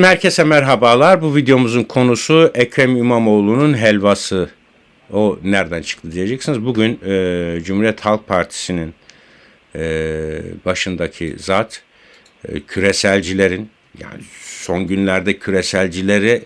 Herkese merhabalar. Bu videomuzun konusu Ekrem İmamoğlu'nun helvası. O nereden çıktı diyeceksiniz. Bugün e, Cumhuriyet Halk Partisi'nin e, başındaki zat e, küreselcilerin yani son günlerde küreselcileri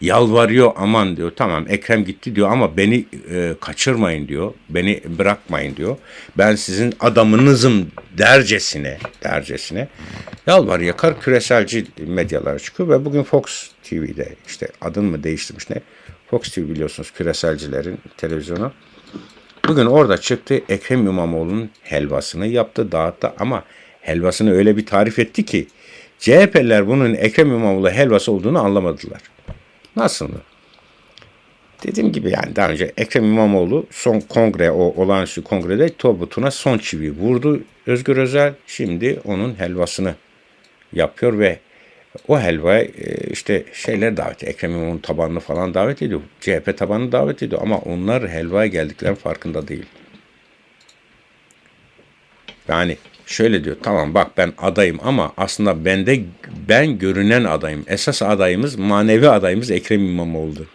yalvarıyor aman diyor. Tamam Ekrem gitti diyor ama beni e, kaçırmayın diyor. Beni bırakmayın diyor. Ben sizin adamınızım dercesine dercesine yalvar yakar küreselci medyalara çıkıyor ve bugün Fox TV'de işte adını mı değiştirmiş ne? Fox TV biliyorsunuz küreselcilerin televizyonu. Bugün orada çıktı Ekrem İmamoğlu'nun helvasını yaptı dağıttı ama helvasını öyle bir tarif etti ki CHP'liler bunun Ekrem İmamoğlu helvası olduğunu anlamadılar. Nasıl mı? Dediğim gibi yani daha önce Ekrem İmamoğlu son kongre o olağanüstü kongrede Tobut'una son çivi vurdu. Özgür Özel şimdi onun helvasını yapıyor ve o helva e, işte şeyler davet ediyor. Ekrem İmamoğlu'nun tabanını falan davet ediyor. CHP tabanını davet ediyor ama onlar helvaya geldiklerinin farkında değil. Yani şöyle diyor tamam bak ben adayım ama aslında bende ben görünen adayım. Esas adayımız manevi adayımız Ekrem İmamoğlu'dur.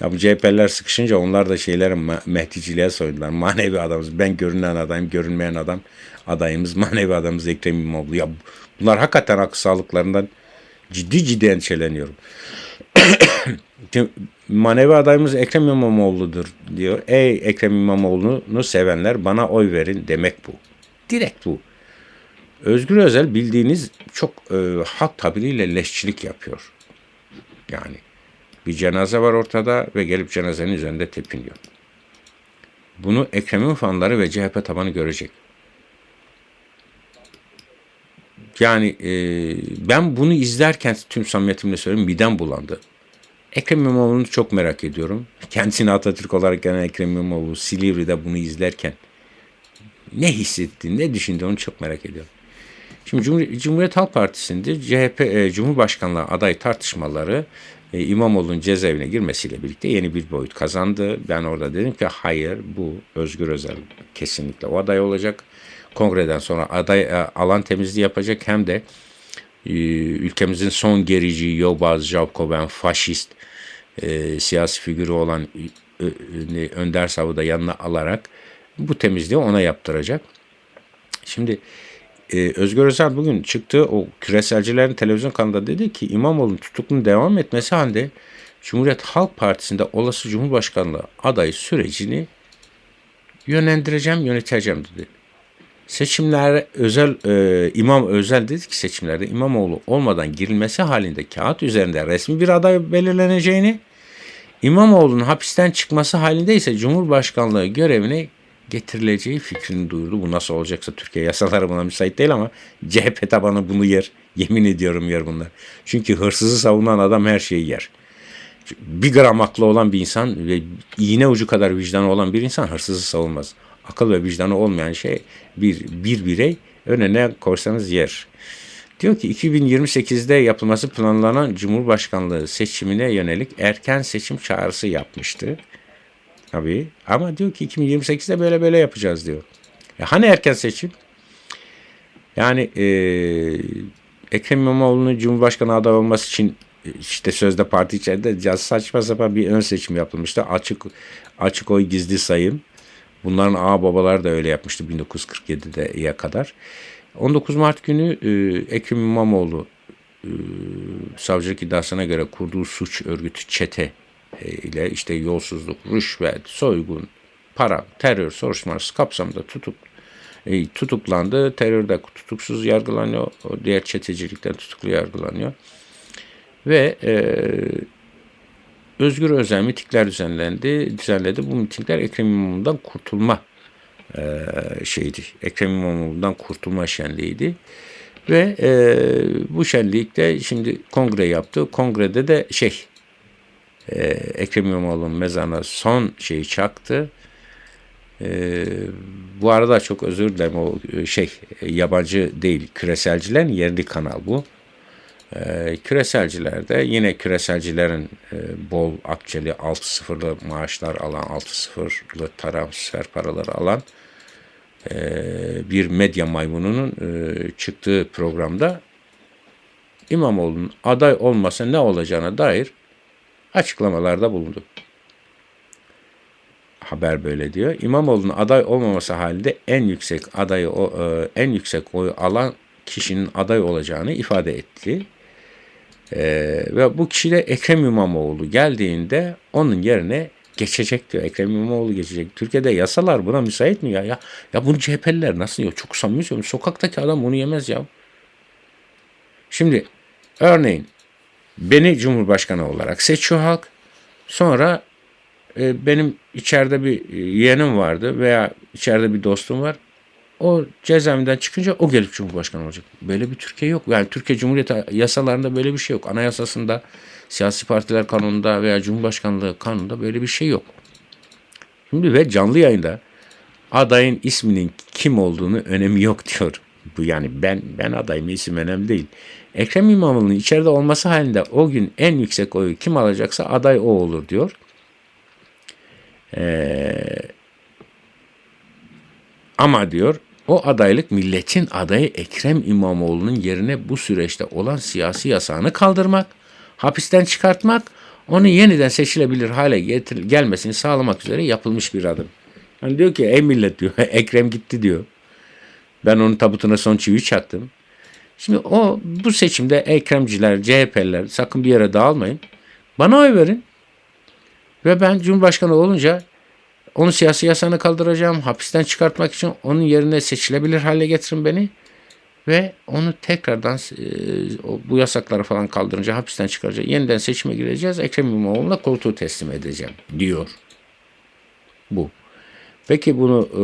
Ya bu CHP'ler sıkışınca onlar da şeylerin mehdiciliğe soydular. Manevi adamımız ben görünen adayım, görünmeyen adam adayımız, manevi adamımız Ekrem İmamoğlu. Ya bunlar hakikaten akıl sağlıklarından ciddi ciddi endişeleniyorum. manevi adayımız Ekrem İmamoğlu'dur diyor. Ey Ekrem İmamoğlu'nu sevenler bana oy verin demek bu. Direkt bu. Özgür Özel bildiğiniz çok e, halk tabiriyle leşçilik yapıyor. Yani bir cenaze var ortada ve gelip cenazenin üzerinde tepiniyor. Bunu Ekrem'in fanları ve CHP tabanı görecek. Yani e, ben bunu izlerken tüm samimiyetimle söyleyeyim midem bulandı. Ekrem İmamoğlu'nu çok merak ediyorum. Kendisini Atatürk olarak gelen Ekrem İmamoğlu Silivri'de bunu izlerken ne hissetti, ne düşündü onu çok merak ediyorum. Şimdi Cumhur Cumhuriyet Halk Partisi'nde CHP e, Cumhurbaşkanlığı aday tartışmaları e, İmamoğlu'nun cezaevine girmesiyle birlikte yeni bir boyut kazandı. Ben orada dedim ki hayır bu Özgür Özel kesinlikle o aday olacak. Kongreden sonra aday e, alan temizliği yapacak hem de e, ülkemizin son gerici, yobaz, Jabkoben, faşist e, siyasi figürü olan e, e, Önder Sav'ı da yanına alarak bu temizliği ona yaptıracak. Şimdi e, Özgür Özel bugün çıktı o küreselcilerin televizyon kanalında dedi ki İmamoğlu'nun tutuklunun devam etmesi halinde Cumhuriyet Halk Partisi'nde olası Cumhurbaşkanlığı adayı sürecini yönlendireceğim, yöneteceğim dedi. Seçimler özel e, İmam Özel dedi ki seçimlerde İmamoğlu olmadan girilmesi halinde kağıt üzerinde resmi bir aday belirleneceğini, İmamoğlu'nun hapisten çıkması halinde ise Cumhurbaşkanlığı görevine getirileceği fikrini duyurdu. Bu nasıl olacaksa Türkiye yasaları buna müsait değil ama CHP tabanı bunu yer. Yemin ediyorum yer bunlar. Çünkü hırsızı savunan adam her şeyi yer. Bir gram aklı olan bir insan ve iğne ucu kadar vicdanı olan bir insan hırsızı savunmaz. Akıl ve vicdanı olmayan şey bir, bir birey önüne korsanız yer. Diyor ki 2028'de yapılması planlanan Cumhurbaşkanlığı seçimine yönelik erken seçim çağrısı yapmıştı. Tabii ama diyor ki 2028'de böyle böyle yapacağız diyor. E hani erken seçim? Yani e, Ekrem İmamoğlu'nun Cumhurbaşkanı adayı olması için işte sözde parti içerisinde saçma sapan bir ön seçim yapılmıştı. Açık açık oy gizli sayım. Bunların ağ babalar da öyle yapmıştı 1947'de kadar. 19 Mart günü e, Ekrem İmamoğlu e, savcılık iddiasına göre kurduğu suç örgütü çete ile işte yolsuzluk, rüşvet, soygun, para, terör soruşturması kapsamında tutuk e, tutuklandı. Terörde tutuksuz yargılanıyor. Diğer çetecilikten tutuklu yargılanıyor. Ve e, özgür özel mitingler düzenlendi. Düzenledi. Bu mitingler Ekrem İmamoğlu'ndan kurtulma e, şeydi. Ekrem İmamoğlu'ndan kurtulma şenliğiydi. Ve e, bu şenlikte şimdi kongre yaptı. Kongrede de şey e, Ekrem İmamoğlu'nun mezarına son şeyi çaktı. E, bu arada çok özür dilerim o e, şey e, yabancı değil küreselcilerin yerli kanal bu. E, küreselcilerde yine küreselcilerin e, bol akçeli 6-0'lı maaşlar alan 6-0'lı transfer paraları alan e, bir medya maymununun e, çıktığı programda İmamoğlu'nun aday olmasa ne olacağına dair açıklamalarda bulundu. Haber böyle diyor. İmamoğlu'nun aday olmaması halinde en yüksek adayı e, en yüksek oyu alan kişinin aday olacağını ifade etti. E, ve bu kişi de Ekrem İmamoğlu geldiğinde onun yerine geçecek diyor. Ekrem İmamoğlu geçecek. Türkiye'de yasalar buna müsait mi ya? Ya, ya bunu CHP'liler nasıl yiyor? Çok samimi söylüyorum. Sokaktaki adam bunu yemez ya. Şimdi örneğin beni Cumhurbaşkanı olarak seçiyor halk. Sonra e, benim içeride bir e, yeğenim vardı veya içeride bir dostum var. O cezaevinden çıkınca o gelip Cumhurbaşkanı olacak. Böyle bir Türkiye yok. Yani Türkiye Cumhuriyeti yasalarında böyle bir şey yok. Anayasasında, siyasi partiler kanununda veya Cumhurbaşkanlığı kanununda böyle bir şey yok. Şimdi ve canlı yayında adayın isminin kim olduğunu önemi yok diyor. Bu yani ben ben adayım isim önemli değil. Ekrem İmamoğlu'nun içeride olması halinde o gün en yüksek oyu kim alacaksa aday o olur diyor. Ama diyor o adaylık milletin adayı Ekrem İmamoğlu'nun yerine bu süreçte olan siyasi yasağını kaldırmak, hapisten çıkartmak, onu yeniden seçilebilir hale getir, gelmesini sağlamak üzere yapılmış bir adım. Yani diyor ki ey millet diyor Ekrem gitti diyor. Ben onun tabutuna son çivi çaktım. Şimdi o bu seçimde Ekremciler, CHP'liler sakın bir yere dağılmayın. Bana oy verin. Ve ben Cumhurbaşkanı olunca onun siyasi yasağını kaldıracağım. Hapisten çıkartmak için onun yerine seçilebilir hale getirin beni. Ve onu tekrardan e, bu yasakları falan kaldırınca hapisten çıkaracağız. Yeniden seçime gireceğiz. Ekrem İmamoğlu'na koltuğu teslim edeceğim diyor. Bu. Peki bunu e,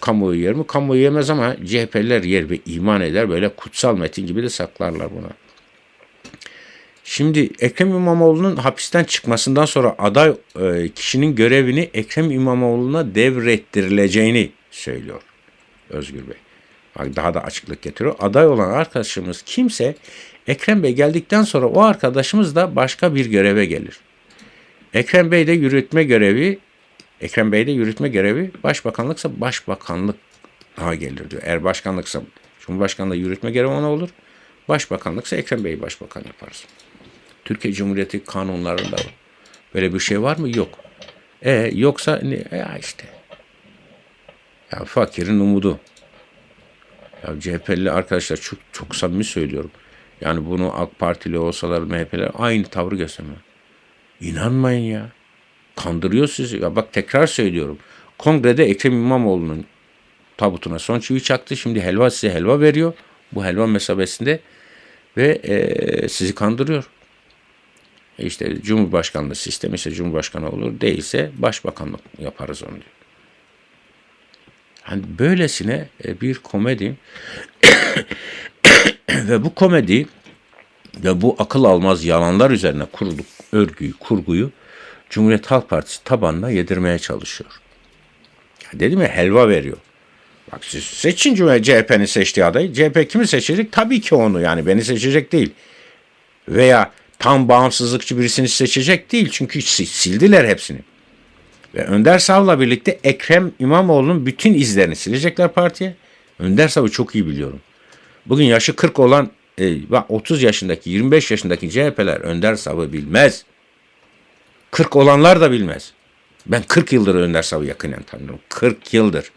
kamuoyu yer mi? Kamuoyu yemez ama CHP'liler yer ve iman eder. Böyle kutsal metin gibi de saklarlar buna. Şimdi Ekrem İmamoğlu'nun hapisten çıkmasından sonra aday e, kişinin görevini Ekrem İmamoğlu'na devrettirileceğini söylüyor Özgür Bey. Bak Daha da açıklık getiriyor. Aday olan arkadaşımız kimse Ekrem Bey geldikten sonra o arkadaşımız da başka bir göreve gelir. Ekrem Bey de yürütme görevi Ekrem Bey de yürütme görevi başbakanlıksa başbakanlık daha gelir diyor. Eğer başkanlıksa Cumhurbaşkanlığı yürütme görevi ona olur. Başbakanlıksa Ekrem Bey başbakan yaparız. Türkiye Cumhuriyeti kanunlarında böyle bir şey var mı? Yok. E yoksa ne? Ya işte. Ya fakirin umudu. Ya CHP'li arkadaşlar çok, çok samimi söylüyorum. Yani bunu AK Partili olsalar MHP'ler aynı tavrı göstermiyor. İnanmayın ya. Kandırıyor sizi. Ya bak tekrar söylüyorum. Kongrede Ekrem İmamoğlu'nun tabutuna son çivi çaktı. Şimdi helva size helva veriyor. Bu helva mesabesinde ve e, sizi kandırıyor. E işte Cumhurbaşkanlığı sistemi ise Cumhurbaşkanı olur. Değilse başbakanlık yaparız onu diyor. Hani böylesine e, bir komedi ve bu komedi ve bu akıl almaz yalanlar üzerine kuruluk örgüyü, kurguyu Cumhuriyet Halk Partisi tabanına yedirmeye çalışıyor. Ya dedim ya helva veriyor. Bak siz seçin CHP'nin seçtiği adayı. CHP kimi seçecek? Tabii ki onu yani beni seçecek değil. Veya tam bağımsızlıkçı birisini seçecek değil. Çünkü sildiler hepsini. Ve Önder Sav'la birlikte Ekrem İmamoğlu'nun bütün izlerini silecekler partiye. Önder Sav'ı çok iyi biliyorum. Bugün yaşı 40 olan e, 30 yaşındaki 25 yaşındaki CHP'ler Önder Sav'ı bilmez. 40 olanlar da bilmez. Ben 40 yıldır Önder Sav'ı yakinen tanıyorum. 40 yıldır.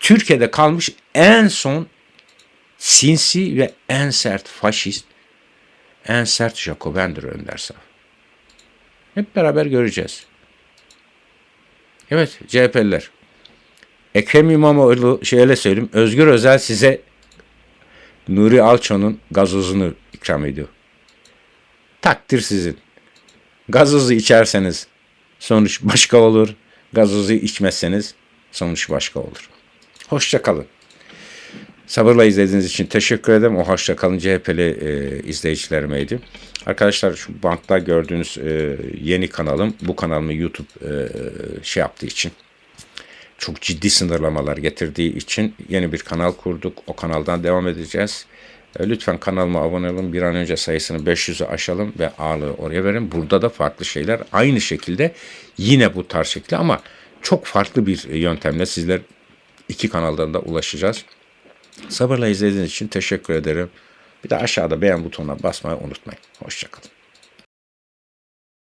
Türkiye'de kalmış en son sinsi ve en sert faşist, en sert Jacobendir Önder Sav. Hep beraber göreceğiz. Evet CHP'liler. Ekrem İmamoğlu şöyle söyleyeyim. Özgür Özel size Nuri Alço'nun gazozunu ikram ediyor. Takdir sizin. Gazozu içerseniz sonuç başka olur. Gazozu içmezseniz sonuç başka olur. Hoşça kalın. Sabırla izlediğiniz için teşekkür ederim. O hoşça kalın CHP'li e, izleyicilermeydi. Arkadaşlar şu bantta gördüğünüz e, yeni kanalım bu kanalımı YouTube e, şey yaptığı için çok ciddi sınırlamalar getirdiği için yeni bir kanal kurduk. O kanaldan devam edeceğiz. E, lütfen kanalıma abone olun. Bir an önce sayısını 500'ü aşalım ve ağırlığı oraya verin. Burada da farklı şeyler aynı şekilde yine bu tarz şekli ama çok farklı bir yöntemle sizler iki kanaldan da ulaşacağız. Sabırla izlediğiniz için teşekkür ederim. Bir de aşağıda beğen butonuna basmayı unutmayın. Hoşçakalın.